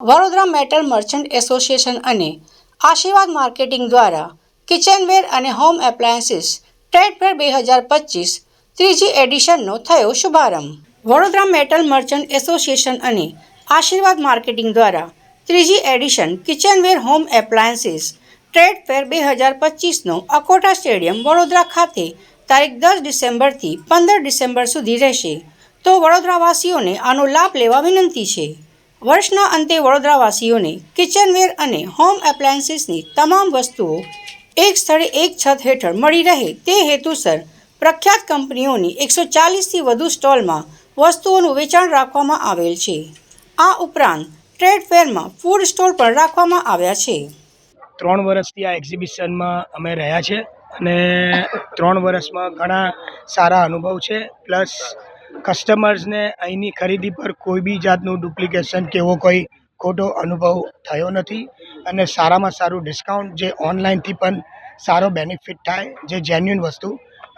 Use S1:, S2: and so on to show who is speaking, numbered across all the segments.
S1: Vadodara metal merchant association અને આશીર્વાદ marketing દ્વારા કિચનવેર અને હોમ એપ્લાયન્સીસ ટ્રેડ ફેર બે હજાર પચીસ ત્રીજી એડિશનનો થયો શુભારંભ. વડોદરા મેટલ મર્ચન્ટ એસોસિએશન અને આશીર્વાદ માર્કેટિંગ દ્વારા ત્રીજી edition kitchenware home appliances trade fair બે હજાર પચીસનો અકોટા સ્ટેડિયમ વડોદરા ખાતે તારીખ દસ ડિસેમ્બરથી પંદર ડિસેમ્બર સુધી રહેશે. તો વડોદરાવાસીઓને આનો લાભ લેવા વિનંતી છે. વર્ષના અંતે વડોદરાવાસીઓને કિચનવેર અને હોમ એપ્લાયન્સીસની તમામ વસ્તુઓ એક સ્થળે એક છત હેઠળ મળી રહે તે હેતુસર પ્રખ્યાત કંપનીઓની એકસો ચાલીસથી વધુ સ્ટોલમાં વસ્તુઓનું વેચાણ રાખવામાં આવેલ છે. આ ઉપરાંત ટ્રેડ ફેરમાં ફૂડ સ્ટોલ પણ રાખવામાં આવ્યા છે.
S2: ત્રણ વર્ષથી આ એક્ઝિબિશનમાં અમે રહ્યા છે અને ત્રણ વર્ષમાં ઘણા સારા અનુભવ છે, પ્લસ કસ્ટમર્સને અહીંની ખરીદી પર કોઈ બી જાતનું ડુપ્લિકેશન કે એવો કોઈ ખોટો અનુભવ થયો નથી અને સારામાં સારું ડિસ્કાઉન્ટ જે ઓનલાઈનથી પણ સારો બેનિફિટ થાય, જે જેન્યુન વસ્તુ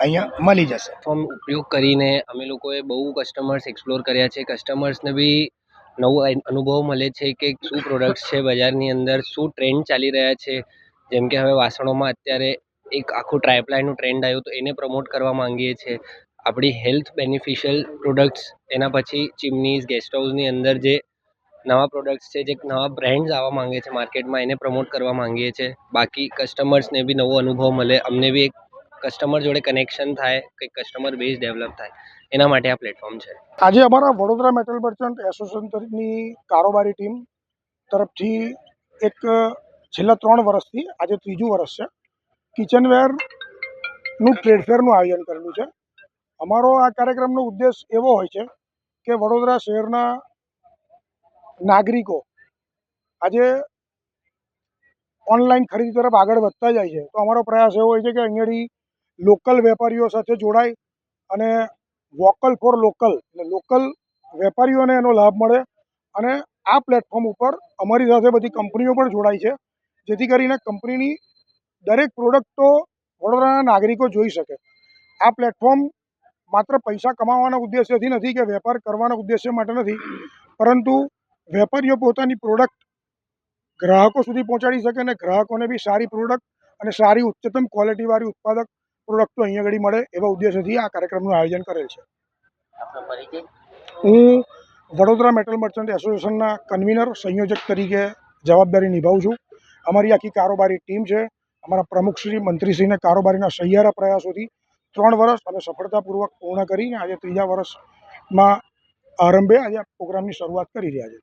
S2: અહીંયા મળી જશે.
S3: ફોર્મ ઉપયોગ કરીને અમે લોકોએ બહુ કસ્ટમર્સ એક્સપ્લોર કર્યા છે. કસ્ટમર્સને બી નવો અનુભવ મળે છે કે શું પ્રોડક્ટ્સ છે, બજારની અંદર શું ટ્રેન્ડ ચાલી રહ્યા છે. જેમ કે હવે વાસણોમાં અત્યારે એક આખું ટ્રાયપ્લાયનું ટ્રેન્ડ આવ્યું તો એને પ્રમોટ કરવા માંગીએ છીએ આપણી હેલ્થ બેનિફિશિયલ પ્રોડક્ટ્સ એના પછી ચીમનીઝ, ગેસ્ટ હાઉસની અંદર જે નવા પ્રોડક્ટ્સ છે, જે નવા બ્રાન્ડ્સ આવવા માંગે છે માર્કેટમાં, એને પ્રમોટ કરવા માંગીએ છીએ બાકી કસ્ટમર્સને બી નવો અનુભવ મળે. અમને બી એક કસ્ટમર જોડે કનેક્શન થાય કંઈક કસ્ટમર બેઝ ડેવલપ થાય. એના માટે આ પ્લેટફોર્મ છે.
S4: આજે અમારા વડોદરા મેટલ મર્ચન્ટ એસોસિએશનની કારોબારી ટીમ તરફથી એક, છેલ્લા ત્રણ વર્ષથી, આજે ત્રીજું વર્ષ છે કિચનવેરનું ટ્રેડ ફેરનું આયોજન કરેલું છે. અમારો આ કાર્યક્રમનો ઉદ્દેશ એવો હોય છે કે વડોદરા શહેરના નાગરિકો આજે ઓનલાઈન ખરીદી તરફ આગળ વધતા જાય છે. તો અમારો પ્રયાસ એવો હોય છે કે અહીંયાથી લોકલ વેપારીઓ સાથે જોડાય અને વોકલ ફોર લોકલ એટલે લોકલ વેપારીઓને એનો લાભ મળે અને આ પ્લેટફોર્મ ઉપર અમારી સાથે બધી કંપનીઓ પણ જોડાય છે, જેથી કરીને કંપનીની દરેક પ્રોડક્ટો વડોદરાના નાગરિકો જોઈ શકે. આ પ્લેટફોર્મ માત્ર પૈસા કમાવાના ઉદ્દેશ્યથી નથી કે વેપાર કરવાના ઉદ્દેશ્ય માટે નથી પરંતુ વેપારીઓ પોતાની પ્રોડક્ટ ગ્રાહકો સુધી પહોંચાડી શકે અને ગ્રાહકોને બી સારી પ્રોડક્ટ અને સારી ઉચ્ચતમ ક્વોલિટીવાળી ઉત્પાદક પ્રોડક્ટો અહીંયા આગળ મળે એવા ઉદ્દેશ્યથી આ કાર્યક્રમનું આયોજન કરેલ છે. હું વડોદરા મેટલ મર્ચન્ટ એસોસિએશનના કન્વીનર સંયોજક તરીકે જવાબદારી નિભાવું છું. અમારી આખી કારોબારી ટીમ છે. અમારા પ્રમુખશ્રી મંત્રીશ્રીને કારોબારીના સહિયારા પ્રયાસોથી ત્રણ વર્ષ અમે સફળતાપૂર્વક પૂર્ણ કરીને આજે ત્રીજા વર્ષમાં આરંભે આજે પ્રોગ્રામની શરૂઆત કરી રહ્યા છે.